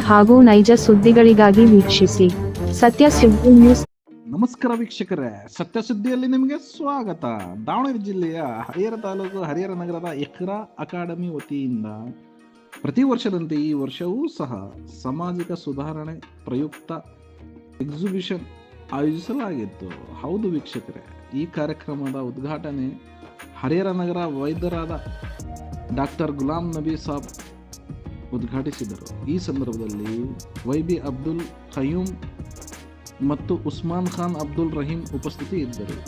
ಹಾಗೂ ನೈಜ ಸುದ್ದಿಗಳಿಗಾಗಿ ವೀಕ್ಷಿಸಿ ಸತ್ಯ ಸುದ್ದಿ ನ್ಯೂಸ್. ನಮಸ್ಕಾರ ವೀಕ್ಷಕರೇ ಸತ್ಯಸುದ್ದಿಯಲ್ಲಿ ನಿಮಗೆ ಸ್ವಾಗತ. ದಾವಣಗೆರೆ ಜಿಲ್ಲೆಯ ಹರಿಹರ ತಾಲೂಕು, ಹರಿಹರ ನಗರದ ಎಕ್ರ ಅಕಾಡೆಮಿ ವತಿಯಿಂದ ಪ್ರತಿ ವರ್ಷದಂತೆ ಈ ವರ್ಷವೂ ಸಹ ಸಾಮಾಜಿಕ ಸುಧಾರಣೆ ಪ್ರಯುಕ್ತ ಎಕ್ಸಿಬಿಷನ್ ಆಯೋಜಿಸಲಾಗಿತ್ತು. ಹೌದು ವೀಕ್ಷಕರೇ, ಈ ಕಾರ್ಯಕ್ರಮದ ಉದ್ಘಾಟನೆ ಹರಿಹರ ನಗರ ವೈದ್ಯರಾದ ಡಾಕ್ಟರ್ ಗುಲಾಂ ನಬಿ ಸಾಬ್ ಉದ್ಘಾಟಿಸಿದರು. ಈ ಸಂದರ್ಭದಲ್ಲಿ ವೈ ಬಿ ಅಬ್ದುಲ್ ಖಯೂಮ್ ಮತ್ತು ಉಸ್ಮಾನ್ ಖಾನ್ ಅಬ್ದುಲ್ ರಹೀಂ ಉಪಸ್ಥಿತಿ ಇದ್ದರು.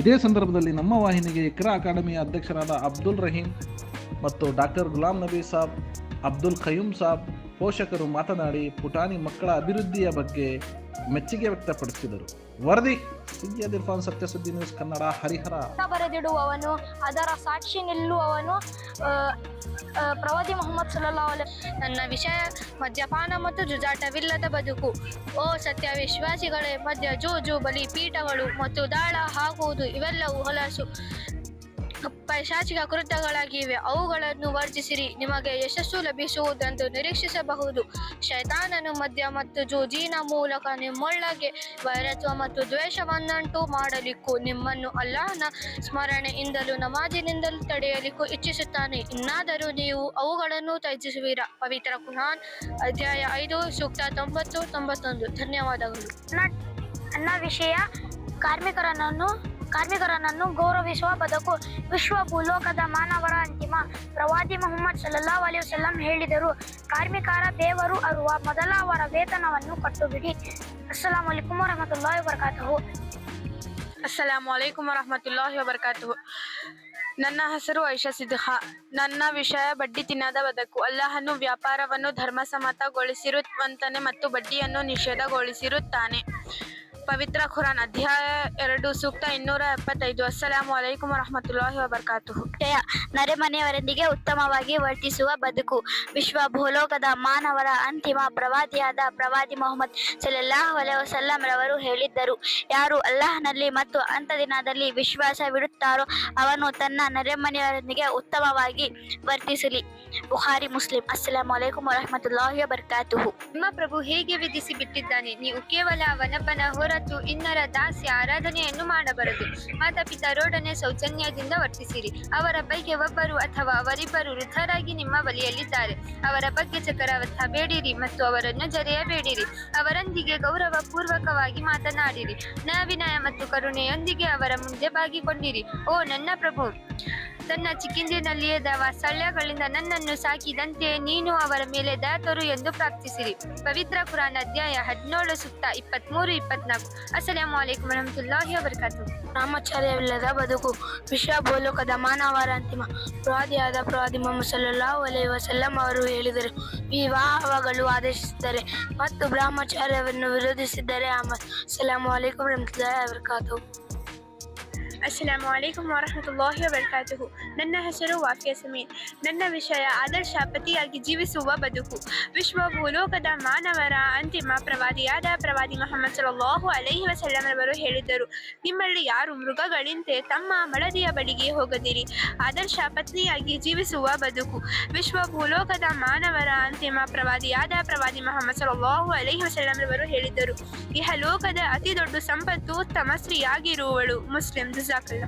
ಇದೇ ಸಂದರ್ಭದಲ್ಲಿ ನಮ್ಮ ವಾಹಿನಿಗೆ ಇಕ್ರಾ ಅಕಾಡೆಮಿಯ ಅಧ್ಯಕ್ಷರಾದ ಅಬ್ದುಲ್ ರಹೀಂ ಮತ್ತು ಡಾಕ್ಟರ್ ಗುಲಾಂ ನಬಿ ಸಾಬ್, ಅಬ್ದುಲ್ ಖಯೂಮ್ ಸಾಬ್ ಪೋಷಕರು ಮಾತನಾಡಿ ಪುಟಾಣಿ ಮಕ್ಕಳ ಅಭಿವೃದ್ಧಿಯ ಬಗ್ಗೆ ಮೆಚ್ಚುಗೆ ವ್ಯಕ್ತಪಡಿಸಿದರು. ವರದಿ ಸಿದ್ಯಾದ್ ಸತ್ಯ ಸುದ್ದಿ ನ್ಯೂಸ್ ಕನ್ನಡ, ಹರಿಹರ. ಬರೆದಿಡುವವನು, ಅದರ ಸಾಕ್ಷಿ ನಿಲ್ಲುವವನು ಪ್ರವಾದಿ ಮೊಹಮ್ಮದ್ ಸುಲಲ್ಲಾ ನನ್ನ ವಿಷಯ, ಮದ್ಯಪಾನ ಮತ್ತು ಜುಜಾಟವಿಲ್ಲದ ಬದುಕು. ಓ ಸತ್ಯ ವಿಶ್ವಾಸಿಗಳೇ ಮದ್ಯ, ಜೂಜು ಬಲಿ ಪೀಠಗಳು ಮತ್ತು ದಾಳ ಹಾಕುವುದು ಇವೆಲ್ಲವೂ ಹೊಲಸು. ಪೈಶಾಚಿಕ ಕೃತ್ಯಗಳಾಗಿವೆ. ಅವುಗಳನ್ನು ವರ್ಜಿಸಿರಿ. ನಿಮಗೆ ಯಶಸ್ಸು ಲಭಿಸುವುದೆಂದು ನಿರೀಕ್ಷಿಸಬಹುದು. ಶೈತಾನನು ಮದ್ಯ ಮತ್ತು ಜೂಜಿನ ಮೂಲಕ ನಿಮ್ಮೊಳಗೆ ವೈರತ್ವ ಮತ್ತು ದ್ವೇಷವನ್ನುಂಟು ಮಾಡಲಿಕ್ಕೂ. ನಿಮ್ಮನ್ನು ಅಲ್ಲಾಹನ ಸ್ಮರಣೆಯಿಂದಲೂ ನಮಾಜಿನಿಂದಲೂ ತಡೆಯಲಿಕ್ಕೂ ಇಚ್ಛಿಸುತ್ತಾನೆ. ಇನ್ನಾದರೂ ನೀವು ಅವುಗಳನ್ನು ತ್ಯಜಿಸುವಿರಾ? ಪವಿತ್ರ ಕುಹಾನ್ ಅಧ್ಯಾಯ ಐದು, ಸೂಕ್ತ ತೊಂಬತ್ತು, ತೊಂಬತ್ತೊಂದು. ಧನ್ಯವಾದಗಳು. ನನ್ನ ವಿಷಯ ಕಾರ್ಮಿಕರನ್ನು ಕಾರ್ಮಿಕರನ್ನು ಗೌರವಿಸುವ ಬದುಕು. ವಿಶ್ವ ಭೂಲೋಕದ ಮಾನವರ ಅಂತಿಮ ಪ್ರವಾದಿ ಮೊಹಮ್ಮದ್ ಸಲ್ಲಾ ಅಲಿ ವಸಲ್ಲಂ ಹೇಳಿದರು. ಕಾರ್ಮಿಕರ ದೇವರು ಅರುವ ಮೊದಲ ಅವರ ವೇತನವನ್ನು ಕಟ್ಟುಬಿಡಿ. ಅಸ್ಸಲಾಂ ವಲೈಕುಮ್ ವರಹಮತುಲ್ಲಾಹಿ ವಬರಕಾತುಹು. ಅಸ್ಸಲಾಮು ಅಲೈಕುಮ್ ವರಹಮತುಲ್ಲಾಹಿ ವಬರ್ಕಾತುಹು. ನನ್ನ ಹೆಸರು ಐಷಾ ಸಿದ್ಹಾ ನನ್ನ ವಿಷಯ ಬಡ್ಡಿ ತಿನ್ನದ ಬದುಕು. ಅಲ್ಲಾಹನು ವ್ಯಾಪಾರವನ್ನು ಧರ್ಮಸಮ್ಮತಗೊಳಿಸಿರುವಂತಾನೆ ಮತ್ತು ಬಡ್ಡಿಯನ್ನು ನಿಷೇಧಗೊಳಿಸಿರುತ್ತಾನೆ. ಪವಿತ್ರ ಖುರಾನ್ ಅಧ್ಯಾಯ ಎರಡು, ಸೂಕ್ತ ಇನ್ನೂರ ಎಪ್ಪತ್ತೈದು. ಅಸ್ಸಲಾಮು ಅಲೈಕುಮ್ ವರಹಮತುಲ್ಲಾಹಿ ವಬರ್ಕಾತು ಹುಟ್ಟೆಯ ನರೆಮನೆಯವರೊಂದಿಗೆ ಉತ್ತಮವಾಗಿ ವರ್ತಿಸುವ ಬದುಕು. ವಿಶ್ವ ಭೂಲೋಕದ ಮಾನವರ ಅಂತಿಮ ಪ್ರವಾದಿಯಾದ ಪ್ರವಾದಿ ಮೊಹಮ್ಮದ್ ಅಲೈ ವಸಲ್ಲಂ ರವರು ಹೇಳಿದ್ದರು. ಯಾರು ಅಲ್ಲಾಹನಲ್ಲಿ ಮತ್ತು ಅಂತ ದಿನದಲ್ಲಿ ವಿಶ್ವಾಸವಿಡುತ್ತಾರೋ ಅವನು ತನ್ನ ನರೆಮನೆಯವರೊಂದಿಗೆ ಉತ್ತಮವಾಗಿ ವರ್ತಿಸಲಿ. ಬುಖಾರಿ, ಮುಸ್ಲಿಂ. ಅಸ್ಸಲಾಂ ವರಹಮತುಲ್ಲಾಹಿ ಬರ್ಕಾತುಹು ನಿಮ್ಮ ಪ್ರಭು ಹೇಗೆ ವಿಧಿಸಿ ಬಿಟ್ಟಿದ್ದಾನೆ ನೀವು ಕೇವಲ ವನಪನ ಹೊರತು ಇನ್ನರ ದಾಸ್ಯ ಆರಾಧನೆಯನ್ನು ಮಾಡಬಾರದು. ಮಾತಾಪಿತರೊಡನೆ ಸೌಜನ್ಯದಿಂದ ವರ್ತಿಸಿರಿ. ಅವರ ಬಗ್ಗೆ ಒಬ್ಬರು ಅಥವಾ ಅವರಿಬ್ಬರು ವೃದ್ಧರಾಗಿ ನಿಮ್ಮ ಬಲಿಯಲ್ಲಿದ್ದಾರೆ. ಅವರ ಬಗ್ಗೆ ಚಕ್ರವರ್ತ ಮತ್ತು ಅವರನ್ನು ಜರೆಯಬೇಡಿರಿ ಅವರೊಂದಿಗೆ ಗೌರವ ಪೂರ್ವಕವಾಗಿ ಮಾತನಾಡಿರಿ. ನವಿನಯ ಮತ್ತು ಕರುಣೆಯೊಂದಿಗೆ ಅವರ ಮುಂದೆ ಬಾಗಿಕೊಂಡಿರಿ. ಓ ನನ್ನ ಪ್ರಭು ತನ್ನ ಚಿಕ್ಕಿಂದಿನಲ್ಲಿಯೇ ಸಳ್ಯಗಳಿಂದ ನನ್ನನ್ನು ಸಾಕಿದಂತೆ ನೀನು ಅವರ ಮೇಲೆ ದಯ ತೋರು ಎಂದು ಪ್ರಾರ್ಥಿಸಿರಿ. ಪವಿತ್ರ ಕುರಾನ್ ಅಧ್ಯಾಯ ಹದಿನೇಳು ಸುತ್ತ ಇಪ್ಪತ್ಮೂರು, ಇಪ್ಪತ್ನಾಲ್ಕು. ಅಸ್ಸಲಾಂ ವಲೈಕುಮ್ ವರಹಮತುಲ್ಲಾಹಿ ವಬರಕಾತು. ರಾಮಚರ್ಯವಿಲ್ಲದ ಬದುಕು. ವಿಶ್ವ ಭೂಲೋಕದ ಮಾನವರ ಅಂತಿಮ ಪ್ರವಾದಿಯಾದ ಪ್ರವಾದಿ ಮೊಹಮ್ಮದ್ ಸಲ್ಲಾಹು ಅಲೈ ವಸಲ್ಲಂ ಅವರು ಹೇಳಿದರು. ವಿವಾಹಗಳು ಆದೇಶಿಸಿದ್ದಾರೆ ಮತ್ತು ಬ್ರಹ್ಮಚಾರ್ಯವನ್ನು ವಿರೋಧಿಸಿದ್ದಾರೆ ಅಹಮದ್ ಸಲಾಂ ವಲೈಕುಮ್ ವರಹಮತುಲ್ಲಾಹಿ ವಬರ್ಕಾತು. ಅಸ್ಸಲಾಮು ಅಲೈಕುಂ ವರಹಮತುಲ್ಲಾಹಿ ವಬರಕಾತುಹು ನನ್ನ ಹೆಸರು ವಾಕ್ಯ ಸಮೀನ್ ನನ್ನ ವಿಷಯ ಆದರ್ಶ ಪತಿಯಾಗಿ ಜೀವಿಸುವ ಬದುಕು ವಿಶ್ವ ಭೂಲೋಕದ ಮಾನವರ ಅಂತಿಮ ಪ್ರವಾದಿಯಾದ ಪ್ರವಾದಿ ಮೊಹಮ್ಮದ್ ಸಲ್ಲಲ್ಲಾಹು ಅಲೈಹಿ ವಸಲ್ಲಮರವರು ಹೇಳಿದ್ದರು ನಿಮ್ಮಲ್ಲಿ ಯಾರು ಮೃಗಗಳಿಂತೆ ತಮ್ಮ ಮಳದಿಯ ಬಳಿಗೆ ಹೋಗದಿರಿ ಆದರ್ಶ ಪತ್ನಿಯಾಗಿ ಜೀವಿಸುವ ಬದುಕು ವಿಶ್ವ ಭೂಲೋಕದ ಮಾನವರ ಅಂತಿಮ ಪ್ರವಾದಿಯಾದ ಪ್ರವಾದಿ ಮೊಹಮ್ಮದ್ ಸಲ್ಲಲ್ಲಾಹು ಅಲೈಹಿ ವಸಲ್ಲಮರವರು ಹೇಳಿದ್ದರು ಇಹ ಲೋಕದ ಅತಿ ದೊಡ್ಡ ಸಂಪತ್ತು ತಮ್ಮ ಸ್ತ್ರೀಯಾಗಿರುವಳು ಮುಸ್ಲಿಂ ಜುಜಾಕಲ್ಲ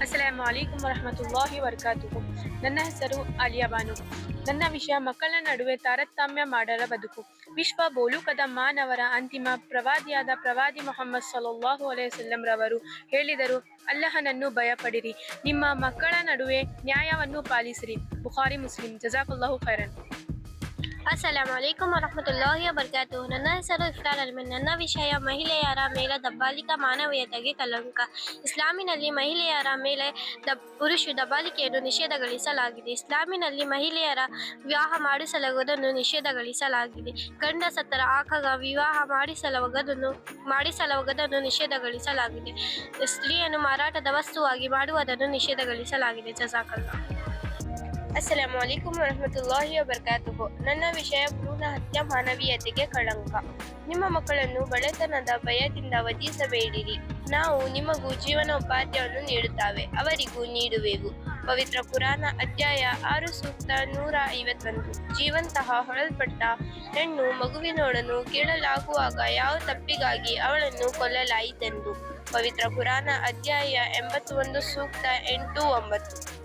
ಅಸ್ಸಲಾಮು ಅಲೈಕುಂ ವರಹಮತುಲ್ಲಾಹಿ ವರ್ಕಾತುಹು ನನ್ನ ಹೆಸರು ಅಲಿಯಾ ಬಾನು. ನನ್ನ ವಿಷಯ ಮಕ್ಕಳ ನಡುವೆ ತಾರತಮ್ಯ ಮಾಡಲ ಬದುಕು. ವಿಶ್ವ ಬೋಲುಕದ ಮಾನವರ ಅಂತಿಮ ಪ್ರವಾದಿಯಾದ ಪ್ರವಾದಿ ಮೊಹಮ್ಮದ್ ಸಲ್ಲಲ್ಲಾಹು ಅಲೈಹಿ ವಸಲ್ಲಂ ರವರು ಹೇಳಿದರು, ಅಲ್ಲಹನನ್ನು ಭಯಪಡಿರಿ. ನಿಮ್ಮ ಮಕ್ಕಳ ನಡುವೆ ನ್ಯಾಯವನ್ನು ಪಾಲಿಸಿರಿ. ಬುಖಾರಿ, ಮುಸ್ಲಿಂ. ಜಜಾಕುಲ್ಲಾಹು ಖೈರನ್. ಅಸ್ಸಲಾಂ ವಲೈಕುಮ್ ವರಹಮತುಲ್ಲಾಹಿ ವಬರ್ಕಾತು ನನ್ನ ಹೆಸರು ಇಫ್ತಾರ್ ಅಲ್ಮಿನ್. ನನ್ನ ವಿಷಯ ಮಹಿಳೆಯರ ಮೇಲೆ ದಬ್ಬಾಲಿಕ ಮಾನವೀಯತೆಗೆ ಕಲಂಕ. ಇಸ್ಲಾಮಿನಲ್ಲಿ ಮಹಿಳೆಯರ ಮೇಲೆ ದಬ್, ಪುರುಷ ದಬ್ಬಾಲಿಕೆಯನ್ನು ನಿಷೇಧಗೊಳಿಸಲಾಗಿದೆ. ಇಸ್ಲಾಮಿನಲ್ಲಿ ಮಹಿಳೆಯರ ವಿವಾಹ ಮಾಡಿಸಲಾಗುವುದನ್ನು ನಿಷೇಧಗೊಳಿಸಲಾಗಿದೆ. ಗಂಡ ಸತ್ತರ ಆಕಗ ವಿವಾಹ ಮಾಡಿಸಲಾಗದನ್ನು ಮಾಡಿಸಲಾಗದನ್ನು ನಿಷೇಧಗೊಳಿಸಲಾಗಿದೆ. ಸ್ತ್ರೀಯನ್ನು ಮಾರಾಟದ ವಸ್ತುವಾಗಿ ಮಾಡುವುದನ್ನು ನಿಷೇಧಗೊಳಿಸಲಾಗಿದೆ. ಜಜಾಕಲ್ಲ ಅಸ್ಸಲಾಮು ಅಲೈಕುಂ ವರಹಮತುಲ್ಲಾಹಿ ವಬರ್ಕಾತುಹು ನನ್ನ ವಿಷಯ ಭ್ರೂಣ ಹತ್ಯೆ ಮಾನವೀಯತೆಗೆ ಕಳಂಕ. ನಿಮ್ಮ ಮಕ್ಕಳನ್ನು ಬಡತನದ ಭಯದಿಂದ ವಧಿಸಬೇಡಿರಿ. ನಾವು ನಿಮಗೂ ಜೀವನೋಪಾಯವನ್ನು ನೀಡುತ್ತವೆ. ಅವರಿಗೂ ನೀಡುವೆವು. ಪವಿತ್ರ ಪುರಾಣ ಅಧ್ಯಾಯ ಆರು ಸೂಕ್ತ ನೂರ ಐವತ್ತೊಂದು. ಜೀವಂತಹ ಹೊಳಲ್ಪಟ್ಟ ಹೆಣ್ಣು ಮಗುವಿನೊಡನು ಕೇಳಲಾಗುವಾಗ ಯಾವ ತಪ್ಪಿಗಾಗಿ ಅವಳನ್ನು ಕೊಲ್ಲಲಾಯಿತೆಂದು. ಪವಿತ್ರ ಪುರಾಣ ಅಧ್ಯಾಯ ಎಂಬತ್ತೊಂದು ಸೂಕ್ತ ಎಂಟು ಒಂಬತ್ತು.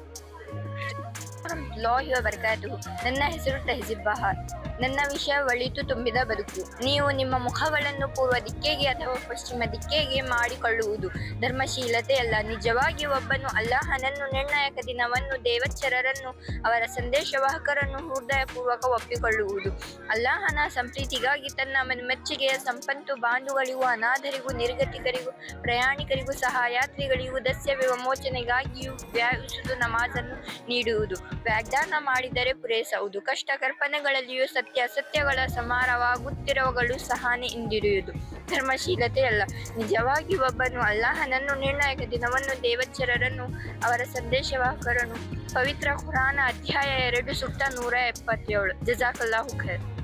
ಲಾಹಿ ವಬರ್ಕಾತುಹು ನನ್ನ ಹೆಸರು ತೆಹಜಿಬ್ ಬಹಾರ್ ನನ್ನ ವಿಷಯ ಒಳಿತು ತುಂಬಿದ ಬದುಕು. ನೀವು ನಿಮ್ಮ ಮುಖಗಳನ್ನು ಪೂರ್ವ ದಿಕ್ಕಿಗೆ ಅಥವಾ ಪಶ್ಚಿಮ ದಿಕ್ಕಿಗೆ ಮಾಡಿಕೊಳ್ಳುವುದು ಧರ್ಮಶೀಲತೆಯಲ್ಲ ನಿಜವಾಗಿ ಒಬ್ಬನು ಅಲ್ಲಾಹನನ್ನು ನಿರ್ಣಾಯಕ ದಿನವನ್ನು ದೇವಚರರನ್ನು ಅವರ ಸಂದೇಶವಾಹಕರನ್ನು ಹೃದಯಪೂರ್ವಕ ಒಪ್ಪಿಕೊಳ್ಳುವುದು. ಅಲ್ಲಾಹನ ಸಂಪ್ರೀತಿಗಾಗಿ ತನ್ನ ಮೆಚ್ಚುಗೆಯ ಸಂಪತ್ತು ಬಾಂಧುಗಳಿಗೂ, ಅನಾಥರಿಗೂ, ನಿರ್ಗತಿಕರಿಗೂ, ಪ್ರಯಾಣಿಕರಿಗೂ ಸಹಯಾತ್ರಿಗಳಿಗೂ ದಸ್ಯ ವಿಮೋಚನೆಗಾಗಿಯೂ ವ್ಯಾಯಿಸುವುದು ನಮಾಜನ್ನು ನೀಡುವುದು. ವಾಗ್ದಾನ ಮಾಡಿದರೆ ಪೂರೈಸುವುದು ಕಷ್ಟ ಕಲ್ಪನೆಗಳಲ್ಲಿಯೂ ಸತ್ಯಗಳ ಸಮಾರವಾಗುತ್ತಿರುವಗಳು ಸಹನೆ ಇಂದಿರುವುದು. ಧರ್ಮಶೀಲತೆಯಲ್ಲ ನಿಜವಾಗಿ ಒಬ್ಬನು ಅಲ್ಲಾಹನನ್ನು ನಿರ್ಣಾಯಕ ದಿನವನ್ನು ದೇವಚರರನ್ನು ಅವರ ಸಂದೇಶವಾಹಕರನ್ನು, ಪವಿತ್ರ ಕುರಾನ ಅಧ್ಯಾಯ ಎರಡು ಸುತ್ತ ನೂರ ಎಪ್ಪತ್ತೇಳು. ಜಜಾಕಲ್ಲಾಹು ಖೈರ್.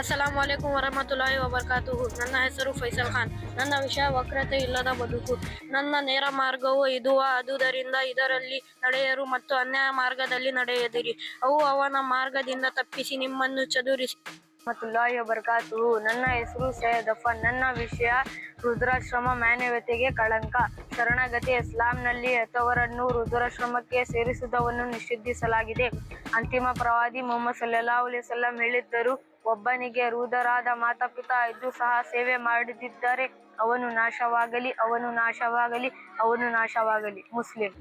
ಅಸ್ಸಲಾಮು ಅಲೈಕುಂ ವರಹಮತುಲ್ಲಾಹಿ ವಬರ್ಕಾತು ನನ್ನ ಹೆಸರು ಫೈಸಲ್ ಖಾನ್. ನನ್ನ ವಿಷಯ ವಕ್ರತೆ ಇಲ್ಲದ ಬದುಕು. ನನ್ನ ನೇರ ಮಾರ್ಗವು ಇದುವ ಅದುದರಿಂದ ಇದರಲ್ಲಿ ನಡೆಯರು ಮತ್ತು ಅನ್ಯಾಯ ಮಾರ್ಗದಲ್ಲಿ ನಡೆಯದಿರಿ. ಅವು ಅವನ ಮಾರ್ಗದಿಂದ ತಪ್ಪಿಸಿ ನಿಮ್ಮನ್ನು ಚದುರಿಸಿ. ರಹಮತುಲ್ಲಾಹಿ ವಬರ್ಕಾತು ನನ್ನ ಹೆಸರು ಸೈಯದ್ ಅಫನ್ ನನ್ನ ವಿಷಯ ರುದ್ರಾಶ್ರಮ ಮಾನವತೆಗೆ ಕಳಂಕ. ಶರಣಗತಿ ಇಸ್ಲಾಂನಲ್ಲಿ ಹೆತ್ತವರನ್ನು ರುದ್ರಾಶ್ರಮಕ್ಕೆ ಸೇರಿಸುವುದನ್ನು ನಿಷೇಧಿಸಲಾಗಿದೆ ಅಂತಿಮ ಪ್ರವಾದಿ ಮೊಹಮ್ಮದ್ ಸಲ್ಲಲ್ಲಾಹು ಅಲೈಹಿ ವಸಲ್ಲಂ ಹೇಳಿದ್ದರು. ಒಬ್ಬನಿಗೆ ರುದರಾದ ಮಾತಾಪಿತಾ ಇದ್ದು ಸಹ ಸೇವೆ ಮಾಡದಿದ್ದರೆ ಅವನು ನಾಶವಾಗಲಿ ಅವನು ನಾಶವಾಗಲಿ ಅವನು ನಾಶವಾಗಲಿ. ಮುಸ್ಲಿಂ.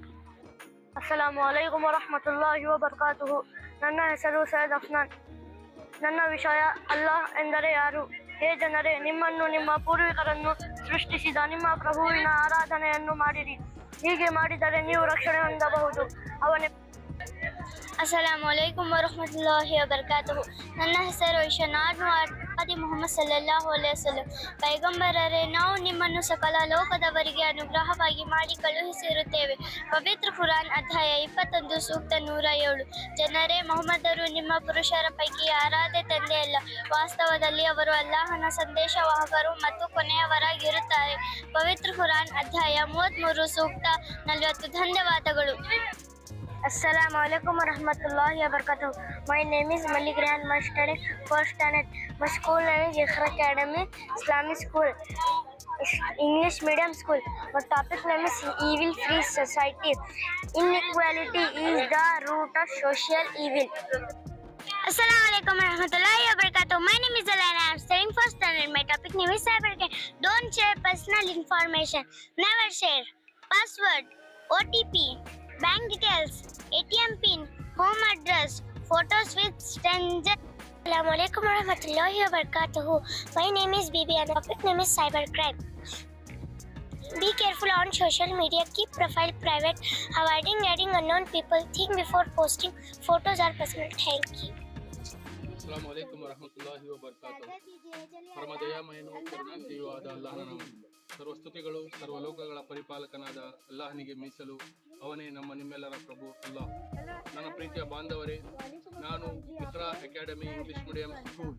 ಅಸ್ಸಲಾಮು ಅಲೈಕುಂ ವರಹಮತುಲ್ಲಾಹಿ ವಬರ್ಕಾತುಹು. ನನ್ನ ಹೆಸರು ಸೈಯದ್ ಅಫ್ನಾನ್. ನನ್ನ ವಿಷಯ ಅಲ್ಲಾಹ್ ಎಂದರೆ ಯಾರು? ಹೇ ಜನರೇ, ನಿಮ್ಮನ್ನು, ನಿಮ್ಮ ಪೂರ್ವಿಕರನ್ನು ಸೃಷ್ಟಿಸಿದ ನಿಮ್ಮ ಪ್ರಭುವಿನ ಆರಾಧನೆಯನ್ನು ಮಾಡಿರಿ. ಹೀಗೆ ಮಾಡಿದರೆ ನೀವು ರಕ್ಷಣೆ ಹೊಂದಬಹುದು. ಅವನೇ ಅಸ್ಸಲಾಮು ಅಲೈಕುಮ್ ವರಹಮತುಲ್ಲಾಹಿ ವಬರ್ಕಾತುಹು ನನ್ನ ಹೆಸರು ಐಷಾ ನಾನು ಅದಿ ಮೊಹಮ್ಮದ್ ಸಲ್ಲಲ್ಲಾಹು ಅಲೈಹಿ ವಸಲ್ಲಂ ಪೈಗಂಬರರೇ ನಾವು ನಿಮ್ಮನ್ನು ಸಕಲ ಲೋಕದವರಿಗೆ ಅನುಗ್ರಹವಾಗಿ ಮಾಡಿ ಕಳುಹಿಸಿರುತ್ತೇವೆ. ಪವಿತ್ರ ಕುರಾನ್ ಅಧ್ಯಾಯ ಇಪ್ಪತ್ತೊಂದು ಸೂಕ್ತ ನೂರ ಏಳು. ಜನರೇ, ಮೊಹಮ್ಮದರು ನಿಮ್ಮ ಪುರುಷರ ಪೈಕಿ ಯಾರಾದೇ ತಂದೆಯಲ್ಲ ವಾಸ್ತವದಲ್ಲಿ ಅವರು ಅಲ್ಲಾಹನ ಸಂದೇಶವಾಹಕರು ಮತ್ತು ಕೊನೆಯವರಾಗಿರುತ್ತಾರೆ. ಪವಿತ್ರ ಕುರಾನ್ ಅಧ್ಯಾಯ ಮೂವತ್ತ್ಮೂರು ಸೂಕ್ತ ನಲವತ್ತು. ಧನ್ಯವಾದಗಳು. Assalamu alaikum warahmatullahi wabarakatuh. My name is Malik Ryan. My study first standard. My school name is Ikhra Academy Islamic School. English medium school. My topic name is Evil Free Society. Inequality is the root of social evil. Assalamu alaikum warahmatullahi wabarakatuh. My name is Alana. I'm studying first standard. My topic name is cybercrime. Don't share personal information. Never share. Password, OTP, bank details, ATM pin, home address, photos with stranger. Assalamu alaikum warahmatullahi wabarakatuh. My name is Bibi and topic name is cybercrime. Be careful on social media. Keep profile private. Avoiding adding unknown people. Think before posting. Photos or personal. Thank you. Assalamu alaikum warahmatullahi wabarakatuh. Farmadaya mayno karna ki wada Allah na ಸರ್ವಸ್ತುತಿಗಳು, ಸರ್ವಲೋಕಗಳ ಪರಿಪಾಲಕನಾದ ಅಲ್ಲಾಹನಿಗೆ ಮೀಸಲು, ಅವನೇ ನಮ್ಮ ನಿಮ್ಮೆಲ್ಲರ ಪ್ರಭು ಅಲ್ಲಾಹ್. ನನ್ನ ಪ್ರೀತಿಯ ಬಾಂಧವರೇ, ನಾನು Mitra academy English medium school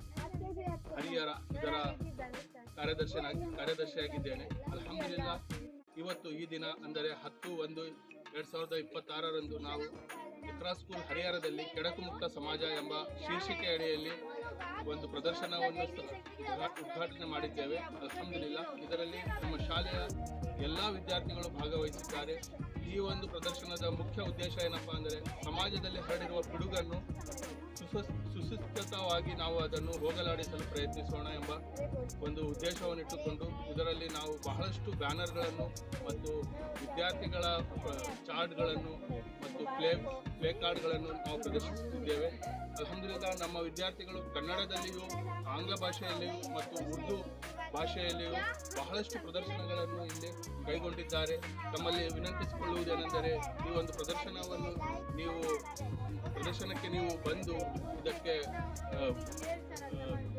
Harihar ಇದರ ಕಾರ್ಯದರ್ಶಿ ಕಾರ್ಯದರ್ಶಿಯಾಗಿದ್ದೇನೆ. ಅಲ್ಹಮ್ದುಲಿಲ್ಲಾ, ಇವತ್ತು ಈ ದಿನ ಅಂದರೆ ಹತ್ತು ಒಂದು ಎರಡ್ ಸಾವಿರದ ಇಪ್ಪತ್ತಾರರಂದು ನಾವು ಮಿತ್ರಾ ಸ್ಕೂಲ್ ಹರಿಹರದಲ್ಲಿ ಕೆಡಕು ಮುಕ್ತ ಸಮಾಜ ಎಂಬ ಶೀರ್ಷಿಕೆ ಅಡಿಯಲ್ಲಿ ಒಂದು ಪ್ರದರ್ಶನವನ್ನು ಉದ್ಘಾಟನೆ ಮಾಡಿದ್ದೇವೆ. ಅಲ್ಹಮ್ದುಲಿಲ್ಲಾ, ಇದರಲ್ಲಿ ನಮ್ಮ ಶಾಲೆಯ ಎಲ್ಲ ವಿದ್ಯಾರ್ಥಿಗಳು ಭಾಗವಹಿಸಿದ್ದಾರೆ. ಈ ಒಂದು ಪ್ರದರ್ಶನದ ಮುಖ್ಯ ಉದ್ದೇಶ ಏನಪ್ಪಾ ಅಂದರೆ ಸಮಾಜದಲ್ಲಿ ಹರಡಿರುವ ಪಿಡುಗನ್ನು ಸುಸ- ಸುಸೂಚಿತವಾಗಿ ನಾವು ಅದನ್ನು ಹೋಗಲಾಡಿಸಲು ಪ್ರಯತ್ನಿಸೋಣ ಎಂಬ ಒಂದು ಉದ್ದೇಶವನ್ನು ಇಟ್ಟುಕೊಂಡು ಇದರಲ್ಲಿ ನಾವು ಬಹಳಷ್ಟು ಬ್ಯಾನರ್ಗಳನ್ನು ಮತ್ತು ವಿದ್ಯಾರ್ಥಿಗಳ ಚಾರ್ಟ್ಗಳನ್ನು ಪ್ಲೇ ಪ್ಲೇ ಕಾರ್ಡ್ಗಳನ್ನು ನಾವು ಪ್ರದರ್ಶಿಸುತ್ತಿದ್ದೇವೆ. ಅಲ್ಹಮ್ದುಲಿಲ್ಲಾ, ನಮ್ಮ ವಿದ್ಯಾರ್ಥಿಗಳು ಕನ್ನಡದಲ್ಲಿಯೂ, ಆಂಗ್ಲ ಭಾಷೆಯಲ್ಲಿಯೂ ಮತ್ತು ಉರ್ದು ಭಾಷೆಯಲ್ಲಿಯೂ ಬಹಳಷ್ಟು ಪ್ರದರ್ಶನಗಳನ್ನು ಇಲ್ಲಿ ಕೈಗೊಂಡಿದ್ದಾರೆ. ತಮ್ಮಲ್ಲಿ ವಿನಂತಿಸಿಕೊಳ್ಳುವುದೇನೆಂದರೆ, ಈ ಒಂದು ಪ್ರದರ್ಶನವನ್ನು ನೀವು, ಪ್ರದರ್ಶನಕ್ಕೆ ನೀವು ಬಂದು ಇದಕ್ಕೆ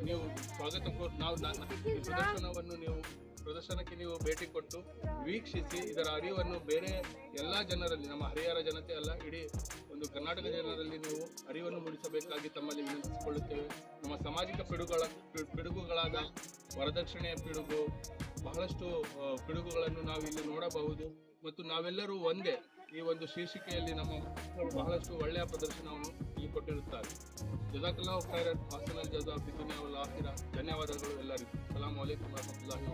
ನೀವು ಸ್ವಾಗತ ನಾವು ಪ್ರದರ್ಶನವನ್ನು ನೀವು ಪ್ರದರ್ಶನಕ್ಕೆ ನೀವು ಭೇಟಿ ಕೊಟ್ಟು ವೀಕ್ಷಿಸಿ ಇದರ ಅರಿವನ್ನು ಬೇರೆ ಎಲ್ಲ ಜನರಲ್ಲಿ, ನಮ್ಮ ಹರಿಹರ ಜನತೆ ಅಲ್ಲ, ಇಡೀ ಒಂದು ಕರ್ನಾಟಕ ಜನರಲ್ಲಿ ನೀವು ಅರಿವನ್ನು ಮೂಡಿಸಬೇಕಾಗಿ ತಮ್ಮಲ್ಲಿ ವಿನಂತಿಸಿಕೊಳ್ಳುತ್ತೇವೆ. ನಮ್ಮ ಸಾಮಾಜಿಕ ಪಿಡುಗಳ ಪಿಡುಗುಗಳಾದ ವರದಕ್ಷಿಣೆಯ ಪಿಡುಗು, ಬಹಳಷ್ಟು ಪಿಡುಗುಗಳನ್ನು ನಾವು ಇಲ್ಲಿ ನೋಡಬಹುದು. ಮತ್ತು ನಾವೆಲ್ಲರೂ ಒಂದೇ ಈ ಒಂದು ಶೀರ್ಷಿಕೆಯಲ್ಲಿ ನಮ್ಮ ಬಹಳಷ್ಟು ಒಳ್ಳೆಯ ಪ್ರದರ್ಶನವನ್ನು ಇಲ್ಲಿ ಕೊಟ್ಟಿರುತ್ತಾರೆ. ಜಜಾಕಲ್ಲಾಹು ಖೈರತ್ ಹಾಸನ ಜಜಾ ಧನ್ಯವಾದಗಳು ಎಲ್ಲರಿಗೂ. ಸಲಾಂ ವಲೈಕುಮ್ ವರಹಮತುಲ್ಲಾಹಿ